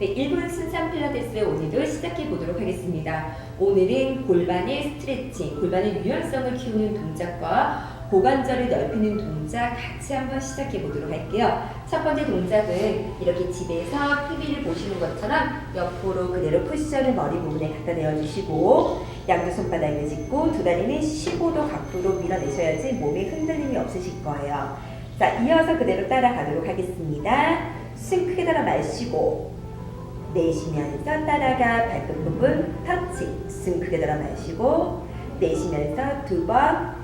네, 1분 순산 필라테스 오늘도 시작해 보도록 하겠습니다. 오늘은 골반의 스트레칭, 골반의 유연성을 키우는 동작과 고관절을 넓히는 동작 같이 한번 시작해 보도록 할게요. 첫 번째 동작은 이렇게 집에서 TV를 보시는 것처럼 옆으로 그대로 쿠션을 머리 부분에 갖다 대어주시고 양두 손바닥을 짚고 두 다리는 15도 각도로 밀어내셔야지 몸에 흔들림이 없으실 거예요. 자, 이어서 그대로 따라가도록 하겠습니다. 숨 크게 들어 마시고 내쉬면서 따라가 발끝 부분 터치 숨 크게 들어 마시고 내쉬면서 두번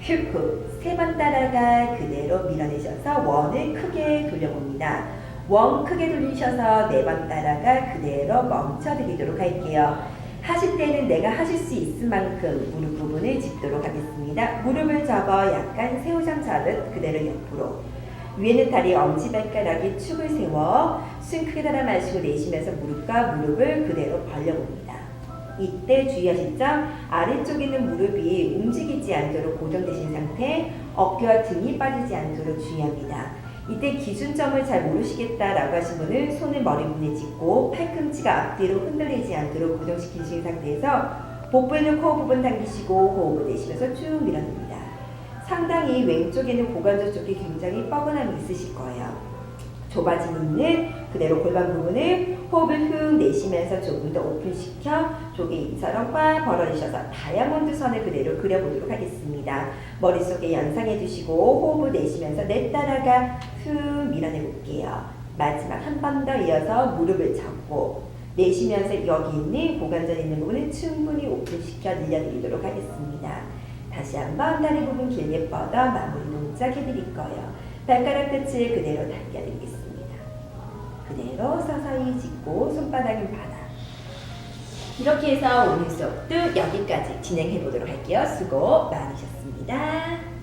흡흡 세번 따라가 그대로 밀어내셔서 원을 크게 돌려봅니다. 원 크게 돌리셔서 네 번 따라가 그대로 멈춰드리도록 할게요. 하실 때는 내가 하실 수 있을 만큼 무릎 부분을 짚도록 하겠습니다. 무릎을 접어 약간 새우장 잡듯 그대로 옆으로 위에는 다리 엄지발가락에 축을 세워 숨 크게 달아 마시고 내쉬면서 무릎과 무릎을 그대로 벌려봅니다. 이때 주의하실 점 아래쪽에 있는 무릎이 움직이지 않도록 고정되신 상태 어깨와 등이 빠지지 않도록 주의합니다. 이때 기준점을 잘 모르시겠다라고 하신 분은 손을 머리 부분에 짚고 팔꿈치가 앞뒤로 흔들리지 않도록 고정시키신 상태에서 복부에는 코어 부분 당기시고 호흡을 내쉬면서 쭉 밀어냅니다. 상당히 왼쪽에는 고관절 쪽이 굉장히 뻐근함이 있으실 거예요. 좁아진 있는 그대로 골반 부분을 호흡을 훅 내쉬면서 조금 더 오픈시켜 조개 입처럼 꽉 벌어주셔서 다이아몬드 선을 그대로 그려보도록 하겠습니다. 머릿속에 연상해 주시고 호흡을 내쉬면서 내 따라가 훅 밀어내 볼게요. 마지막 한 번 더 이어서 무릎을 잡고 내쉬면서 여기 있는 고관절 있는 부분을 충분히 오픈시켜 늘려드리도록 하겠습니다. 다시 한번 다리 부분 길게 뻗어 마무리 동작 해드릴 거예요. 발가락 끝을 그대로 당겨드리겠습니다. 그대로 서서히 짚고 손바닥은 바닥. 이렇게 해서 오늘 수업도 여기까지 진행해 보도록 할게요. 수고 많으셨습니다.